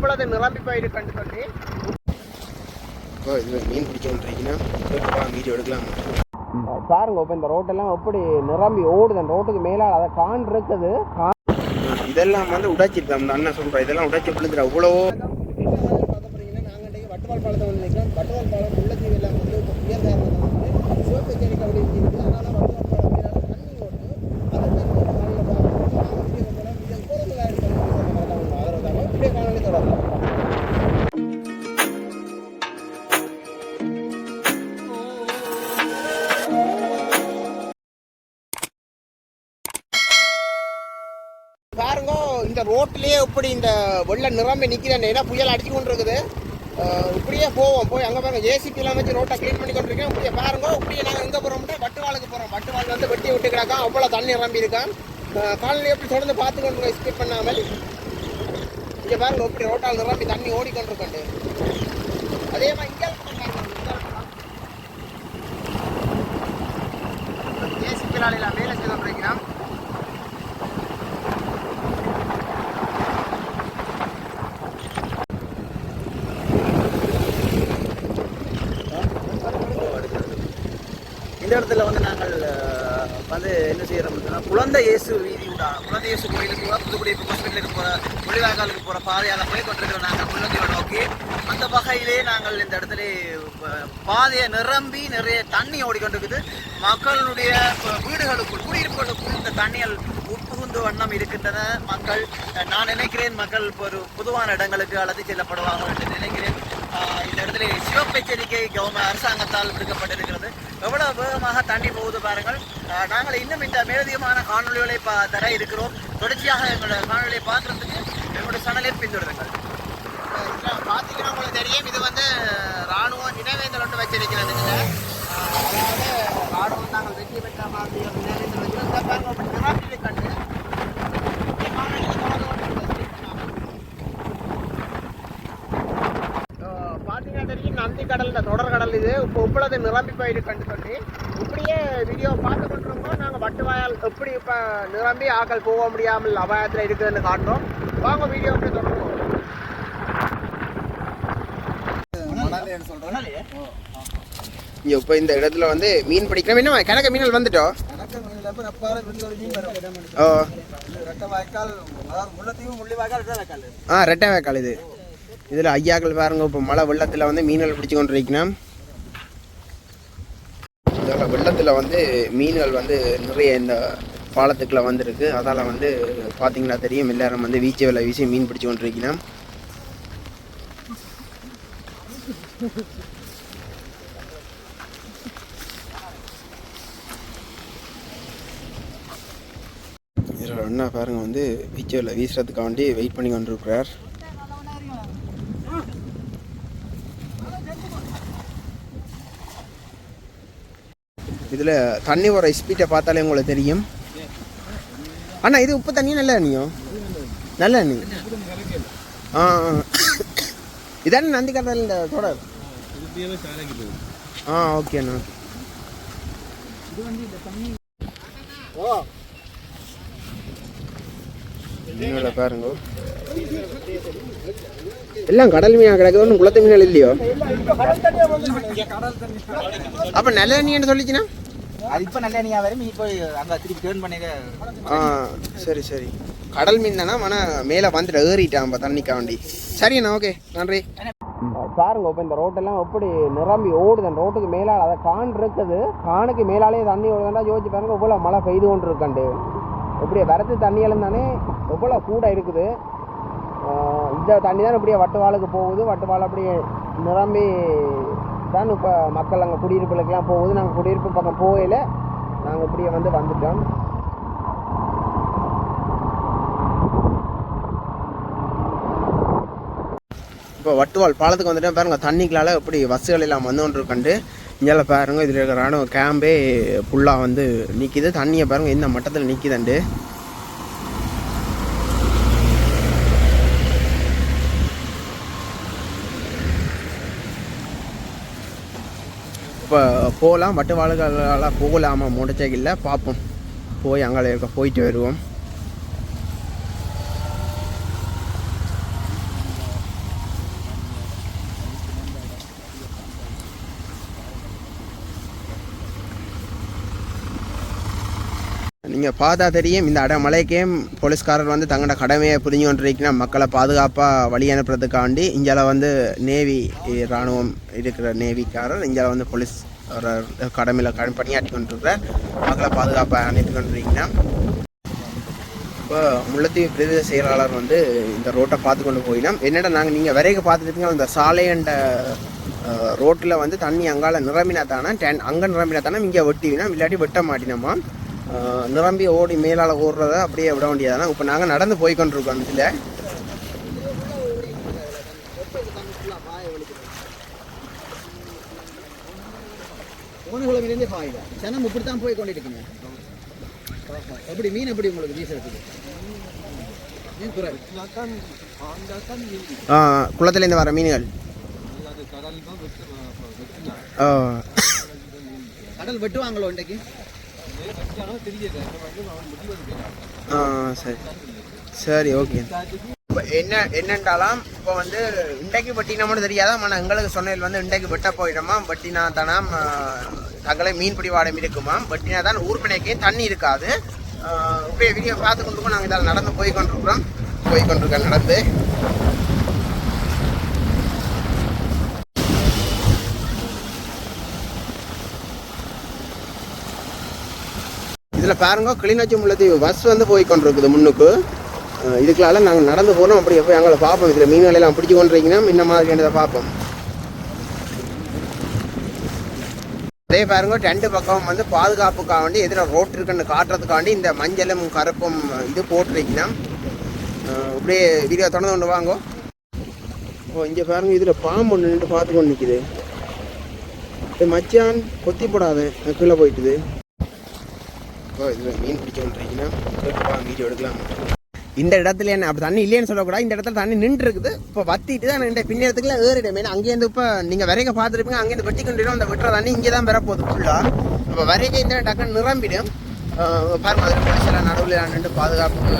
கண்டு சொல்லி இப்போ இதில் மீன் பிடிக்க வந்துருக்கீங்கன்னா வீடியோ எடுக்கலாம். பாருங்க இப்போ இந்த ரோட்டெல்லாம் எப்படி நிரம்பி ஓடுது. அந்த ரோட்டுக்கு மேலே அதை கான் இருக்குது. இதெல்லாம் வந்து உடைச்சிருக்கோம் அந்த அண்ணன் சொல்கிறேன் இதெல்லாம் உடைச்சி விழுந்துடும் அவ்வளவோ வட்டுவால் பாலத்தை வந்து வட்டுவால் பாலம் முள்ளத்தீவு எல்லாம் வந்து உயர் காரணம் வந்து சிவப்பு செடிக்கு அப்படி இருக்குது. அதனால வட்டுவால் இந்த ரோட்டிலேயே இப்படி இந்த வெள்ள நிரம்பி நிற்கிறேன் ஏன்னா புயல் அடிச்சு கொண்டு இருக்குது இப்படியே போவோம். போய் அங்கே பாருங்க ஜேசிபி எல்லாம் வச்சு ரோட்டை க்ளீன் பண்ணி கொண்டு இருக்கேன் இப்படியே பாருங்க இப்படியே நாங்கள் எங்கே போகிறோம்னா வட்டுவாளுக்கு போகிறோம் வட்டுவாள் வந்து வெட்டி விட்டு கிடக்கா அவ்வளோ தண்ணி நிரம்பி இருக்கான். அஹ் காலனி எப்படி தொடர்ந்து பார்த்து கொண்டு ஸ்கிப் பண்ணாமல் இங்கே பாருங்க இப்படி ரோட்டால் நிரம்பி தண்ணி ஓடிக்கொண்டிருக்கண்டு. அதே மாதிரி இங்கே ஜேசிபி வேலை செய்து கொண்டிருக்கிறான் இந்த இடத்துல வந்து நாங்கள் வந்து என்ன செய்யறோம்னா குழந்தை இயேசு வீதி உண்டா குழந்தை இயேசு கோயிலுக்கு போகிற புதுக்குடி ஹாஸ்பிட்டலுக்கு போகிற முள்ளிவாய்க்காலுக்கு போகிற பாதையால் போய் கொண்டிருக்கிறோம் நாங்கள் குழந்தையை நோக்கி அந்த வகையிலே நாங்கள் இந்த இடத்துல பாதையை நிரம்பி நிறைய தண்ணி ஓடிக்கொண்டிருக்குது. மக்களுடைய வீடுகளுக்குள் குடியிருப்புகளுக்குள் இந்த தண்ணிகள் உட்புகுந்து வண்ணம் இருக்கின்றன. மக்கள் நான் நினைக்கிறேன் மக்கள் ஒரு பொதுவான இடங்களுக்கு அழைத்து செல்லப்படுவார்கள் என்று நினைக்கிறேன். இந்த இடத்துல சிவப்பு எச்சரிக்கை கவர்மெண்ட் அரசாங்கத்தால் விடுக்கப்பட்டிருக்கிறது. எவ்வளவு வேகமாக தண்ணி போகுது பாருங்கள். நாங்கள் இன்னும் இந்த மேலதிகமான காணொலிகளை பா தர இருக்கிறோம். தொடர்ச்சியாக எங்களோட காணொலியை பார்க்கறதுக்கு எங்களுடைய சேனலை பின்தொடருங்கள். இதுல பாத்தீங்கன்னா உங்களுக்கு தெரியும் இது வந்து ராணுவம் நினைவேந்தல் ஒன்று வச்சிருக்கிறது இதுல ஆஹ் அதாவது ராணுவம் நாங்கள் வெற்றி பெற்ற மாதிரி ஒரு நினைவேந்தல் வச்சிருக்கோம் இந்த பாருங்க அப்படி நிராட்டிலை கண்டு இந்த காணொளியில தொடர்ந்து கொண்டிருக்கிறது. ஆஹ் பாத்தீங்கன்னா தெரியும் நந்தி கடல் இந்த தொடர் கடல் இது உப்பளத்தை நிரம்பி போயிட்டு கண்டு சொல்லி இப்படியே வீடியோ பார்த்து கொண்டிருக்கோம் நாங்கள் வட்டுவாயால் எப்படி இப்போ நிரம்பி ஆக்கள் போக முடியாமல் அபாயத்தில் இருக்குதுன்னு காட்டுறோம். வாங்க வீடியோ அப்படியே தொடர்ந்து இங்கே இப்போ இந்த இடத்துல வந்து மீன் பிடிக்கிறோம் என்ன கிழக்க மீனல் வந்துட்டோம் ஓ. ஆ ரெட்டை வேக்கால் இது. இதில் ஐயாக்கள் பாருங்க இப்போ மழை வெள்ளத்தில் வந்து மீன்கள் பிடிச்சி கொண்டு அதனால் வெள்ளத்தில் வந்து மீன்கள் வந்து நிறைய இந்த பாலத்துக்குள்ள வந்திருக்கு. அதால் வந்து பார்த்தீங்கன்னா தெரியும் எல்லாரும் வந்து வீச்சு வேலை வீசி மீன் பிடிச்சி கொண்டு என்ன பாருங்க வந்து வீச்சு வேலை வீசுறதுக்காண்டி வெயிட் பண்ணி கொண்டிருக்கிறார். இதில் தண்ணி வர ஸ்பீட்டை பார்த்தாலே உங்களுக்கு தெரியும். அண்ணா இது உப்பு தண்ணி நல்ல தண்ணியோ? நல்ல தண்ணி. ஆ ஆ. நந்தி கடல் இந்த தொடர்? ஆ ஓகே அண்ணா. பாருங்க. எல்லாம் கடல் மீனா கிடக்குது. ஒன்றும் குளத்து மீனால் இல்லையோ? அப்போ நல்ல தண்ணின்னு சொல்லிச்சுன்னா? அது இப்போ நல்ல நீங்க வரும் இப்போ அங்கே திருப்பி டேர்ன் பண்ணிக்க ஆ சரி சரி. கடல் மீன் தானே ஆனால் மேலே வந்துட்டு ஏறிட்டான் இப்போ தண்ணிக்காண்டி சரிண்ணா ஓகே நன்றி. பாருங்க இப்போ இந்த ரோட்டெல்லாம் எப்படி நிரம்பி ஓடுது? அந்த ரோட்டுக்கு மேலால் அதை கான் இருக்குது. கானுக்கு மேலாலே தண்ணி ஓடுதுன்னா யோசிச்சு பாருங்க இவ்வளோ மழை பெய்து கொண்டு இருக்கண்டு இப்படி வரது தண்ணியெல்லாம் தானே எவ்வளோ கூட இருக்குது. இந்த தண்ணி தான் இப்படியே வட்டுவாளுக்கு போகுது. வட்டுவாள் அப்படியே நிரம்பி தான் இப்போ மக்கள் அங்கே குடியிருப்புகளுக்கெல்லாம் போகுது. நாங்கள் குடியிருப்பு பக்கம் போகல. நாங்கள் இப்படியே வந்து வந்துட்டோம். இப்போ வட்டுவால் பாலத்துக்கு வந்துட்டு பாருங்கள் தண்ணிக்களால் எப்படி பஸ்ஸுகள் எல்லாம் வந்து கண்டு இங்கே பாருங்க இதில் இருக்கிற ராணுவ கேம்பே ஃபுல்லாக வந்து நிற்கிது தண்ணியை பாருங்கள் இந்த மட்டத்தில் நிற்கிதுண்டு இப்போ போகலாம் வட்டுவாளுகளால் போகலாமா? மோட்டர் சைக்கிளில் பார்ப்போம் போய் அங்கே இருக்க போயிட்டு வருவோம். நீங்கள் பார்த்தா தெரியும் இந்த அட மலைக்கேம் போலீஸ்காரர் வந்து தங்களோட கடமையை புரிஞ்சு கொண்டிருக்கீங்கன்னா மக்களை பாதுகாப்பாக வழி அனுப்புறதுக்காண்டி இங்கே வந்து நேவி இராணுவம் இருக்கிற நேவிக்காரர் இங்கே வந்து போலீஸ் ஒரு கடமையில் கடன் பணியாற்றி கொண்டிருக்கிறார். மக்களை பாதுகாப்பாக அனுப்பி கொண்டிருக்கீங்கன்னா இப்போ முள்ளத்தீவு பிரதேச செயலாளர் வந்து இந்த ரோட்டை பார்த்து கொண்டு போயினா என்னடா நாங்கள் நீங்கள் வரைக்கும் பார்த்துருப்பீங்க அந்த சாலையண்ட ரோட்டில் வந்து தண்ணி அங்கால நிரம்பினா தானே டேன் அங்கே நிரம்பினா தானே இங்கே வெட்டிவினா இல்லாட்டி வெட்ட மாட்டினோமா? நிரம்பி ஓடி மேலால் ஓடுறத அப்படியே விட வேண்டியதானே இப்போ நாங்கள் நடந்து போய் கொண்டிருக்கோம் இதில். போன குளமிலேருந்தே பாயில சனம் இப்படி தான் போய் கொண்டிருக்கீங்க எப்படி மீன் எப்படி உங்களுக்கு வீசுறதுக்கு? மீன் குறை. குளத்துலேருந்து வர மீன்கள். கடல் வெட்டுவாங்களோ இன்றைக்கு? சரி. சரி ஓகே இப்போ என்ன என்னண்டாலாம் இப்போ வந்து இன்றைக்கு பட்டினா மட்டும் தெரியாதான் ஆனால் எங்களுக்கு சொன்னதில் வந்து இன்றைக்கு வெட்ட போயிடுமா பட்டினா தானாம் தங்களை மீன்பிடி வாடம் இருக்குமாம் பட்டினா தான் ஊர்பிணைக்கே தண்ணி இருக்காது. இப்போ வீடியோ பார்த்து கொண்டு நாங்கள் இதில் நடந்து போய் கொண்டிருக்கிறோம் போய் கொண்டிருக்கோம் நடந்து. இதில் பாருங்க கிளிநொச்சி முள்ளத்தீவு பஸ் வந்து போய் கொண்டிருக்குது முன்னுக்கு இதுக்கெல்லாம் நாங்கள் நடந்து போகிறோம் அப்படி எப்போ எங்களை பார்ப்போம். இதில் மீன் எல்லாம் பிடிச்சி கொண்டிருக்கீங்கன்னா இந்த மாதிரியானதை பார்ப்போம். அதே பாருங்க ரெண்டு பக்கம் வந்து பாதுகாப்புக்காக வேண்டி எதிராக ரோட் இருக்குன்னு காட்டுறதுக்காண்டி இந்த மஞ்சளும் கருப்பும் இது போட்டுருக்கீங்கன்னா அப்படியே வீடியோ தொடர்ந்து கொண்டு வாங்க. ஓ இங்கே பாருங்க இதில் பாம்பு ஒன்று நின்று பார்த்து கொண்டு நிற்கிது மச்சான் கொத்தி போடாத. கீழே போயிட்டுது. இப்போ இதில் மீன் பிடிக்க வந்துருக்கீங்கன்னா வீடியோ எடுக்கலாம். இந்த இடத்துல என்ன அப்படி தண்ணி இல்லைன்னு சொல்லக்கூடாது. இந்த இடத்துல தண்ணி நின்று இருக்குது இப்போ வத்திட்டு தான் இந்த பின்னத்துக்குள்ள ஏறிடும் மீன் அங்கேருந்து இப்போ நீங்கள் வரைக்கும் பார்த்துருப்பீங்க. அங்கேருந்து வெட்டி கொண்டு அந்த விட்டுற தண்ணி இங்கே தான் வரப்போகுது ஃபுல்லாக இப்போ வரைக்கும் இந்த டக்குன்னு நிரம்பிடும். பாருங்க அதில் போலீஸ் நடுவில் நின்று பாதுகாப்பு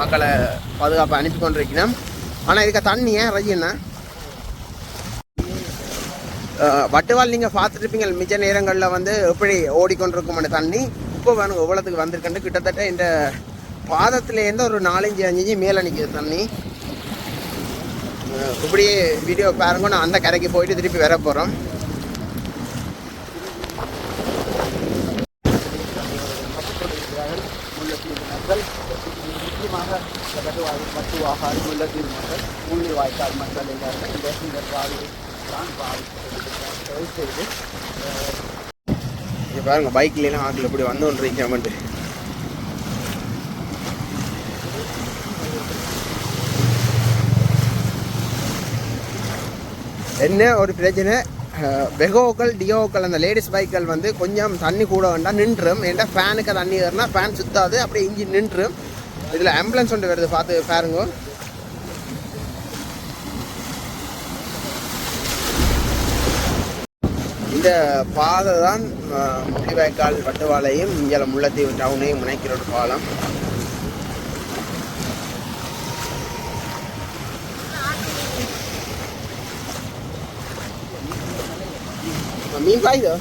மக்களை பாதுகாப்பை அனுப்பி கொண்டிருக்கணும். ஆனால் இதுக்கு தண்ணி ஏன் ரஜினா வட்டுவால் நீங்கள் பார்த்துருப்பீங்க. மிச்ச நேரங்களில் வந்து எப்படி ஓடிக்கொண்டிருக்கும் அந்த தண்ணி. இப்போ வேணும் எவ்வளோத்துக்கு வந்திருக்குன்னு கிட்டத்தட்ட இந்த பாதத்துலேருந்து ஒரு நாலஞ்சு அஞ்சு மேலே நிற்கிது தண்ணி. அஹ் இப்படியே வீடியோ பாருங்க நான் அந்த கரைக்கு போயிட்டு திருப்பி வர போகிறோம் முக்கியமாக முல்லத்தீர் மக்கள் முள்ளி வாய்க்கால் மக்கள் எல்லாரும் இந்த பாதையை தான் பாதிப்பு செய்து இங்கே பாருங்க பைக்லாம் ஆக்கில் இப்படி வந்து கொண்டிருக்காமட்டு என்ன ஒரு பிரச்சனை? அஹ், பெகோக்கள் டியோக்கள் அந்த லேடிஸ் பைக்கள் வந்து கொஞ்சம் தண்ணி கூட வேண்டாம் நின்றும். ஏன்டா ஃபேனுக்கு தண்ணி ஏறினா ஃபேன் சுத்தாது அப்படியே இன்ஜின் நின்றும். இதில் ஆம்புலன்ஸ் ஒன்று வருது பார்த்து பாருங்க. இந்த பாதை தான் அஹ், முள்ளிவாய்க்கால் வட்டுவாளையும் இங்கே முல்லைத்தீவு டவுனையும் இணைக்கிற ஒரு பாலம். மீன் பாயுதோ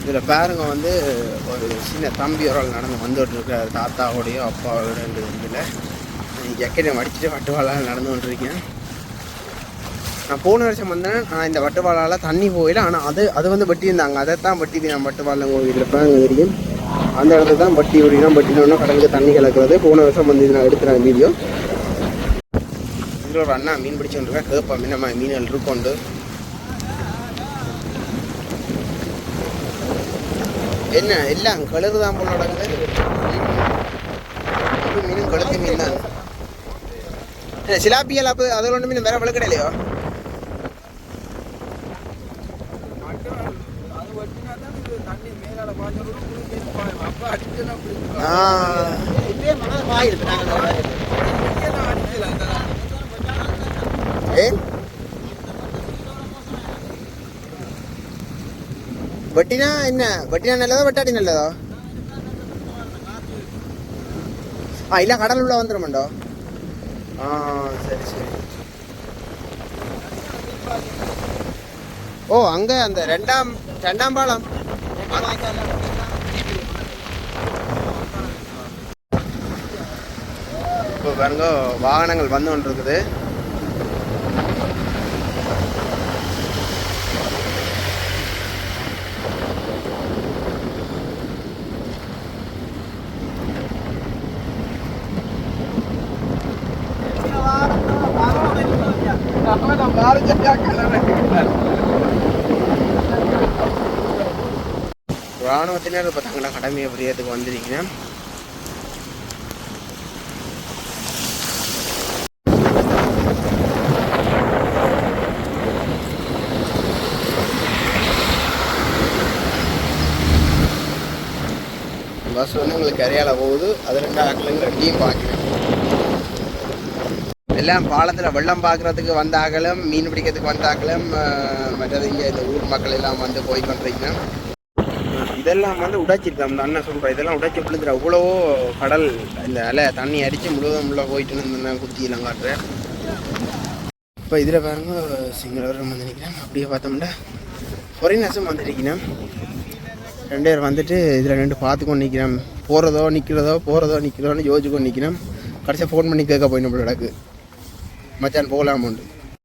இதில் பாருங்க வந்து ஒரு சின்ன தம்பி ஒரு நடந்து வந்துட்டு இருக்கிற தாத்தாவோடையோ அப்பாவோட ரெண்டு இதில். ஜக்கெட்டை மடிச்சுட்டு வட்டுவாளால் நடந்து கொண்டிருக்கேன். நான் போன வருஷம் வந்தேன். நான் இந்த வட்டுவாளால் தண்ணி போயில ஆனால் அது அது வந்து பட்டி இருந்தாங்க அதை தான் பட்டி நான் வட்டுவாளம் கோவிலில் பாருங்க தெரியும் அந்த இடத்துல தான் பட்டி ஓடினா வட்டினோன்னா கடலுக்கு தண்ணி கலக்கிறது. போன வருஷம் வந்து இது நான் எடுக்கிறேன் வீடியோ. இதில் ஒரு அண்ணா மீன் பிடிச்சு கேட்பா கேட்பேன். நம்ம மீன்கள் இருக்கோண்டு என்ன எல்லாம் கழுறு தான் போல நடக்குது. மீனும் கழுத்து மீன் தான். என்ன, சிலாப்பியல் அப்போ அதில் ஒன்று மீன் வேற விளக்கடையிலையோ ஆ. இப்பயே மழை பாயிருக்கு நாங்கள் ஏன் வட்டினா என்ன ஆ சரி சரி. ஓ அங்கே அந்த ரெண்டாம் ரெண்டாம் பாலம். இப்போ பாருங்க வாகனங்கள் வந்து கொண்டிருக்குது. ராணுவத்தினர் இப்போ தங்களோட கடமையை புரியறதுக்கு வந்துருக்கீங்க பஸ் வந்து உங்களுக்கு கரையால போகுது. அது ரெண்டு ஆக்கிலங்கிற டீம் பார்க்குறேன் எல்லாம் பாலத்தில் வெள்ளம் பார்க்குறதுக்கு வந்த மீன் பிடிக்கிறதுக்கு வந்த மற்றது இங்கே இந்த ஊர் மக்கள் எல்லாம் வந்து போய் கொண்டிருக்கிறேன் இதெல்லாம் வந்து உடைச்சிருக்கோம் அந்த அண்ணன் சொல்கிறேன் இதெல்லாம் உடைச்சி விழுந்துரு அவ்வளவோ கடல் இந்த அலை தண்ணி அடித்து முழுவதும் உள்ள போயிட்டு இருந்தேன் குத்தியெல்லாம் காட்டுறேன் இப்போ இதில் பாருங்க சிங்களவரும் வந்து நிற்கிறேன் அப்படியே பார்த்தோம்னா ஃபாரினர்ஸும் வந்துருக்கிறேன் ரெண்டு பேர் வந்துட்டு இதில் ரெண்டு பார்த்துக்கொண்டு நிற்கிறேன் போகிறதோ நிற்கிறதோ போகிறதோ நிற்கிறதோன்னு யோசிச்சுக்கொண்டு நிற்கிறேன் கடைசியாக ஃபோன் பண்ணி கேட்க போய் Macam pola mundi.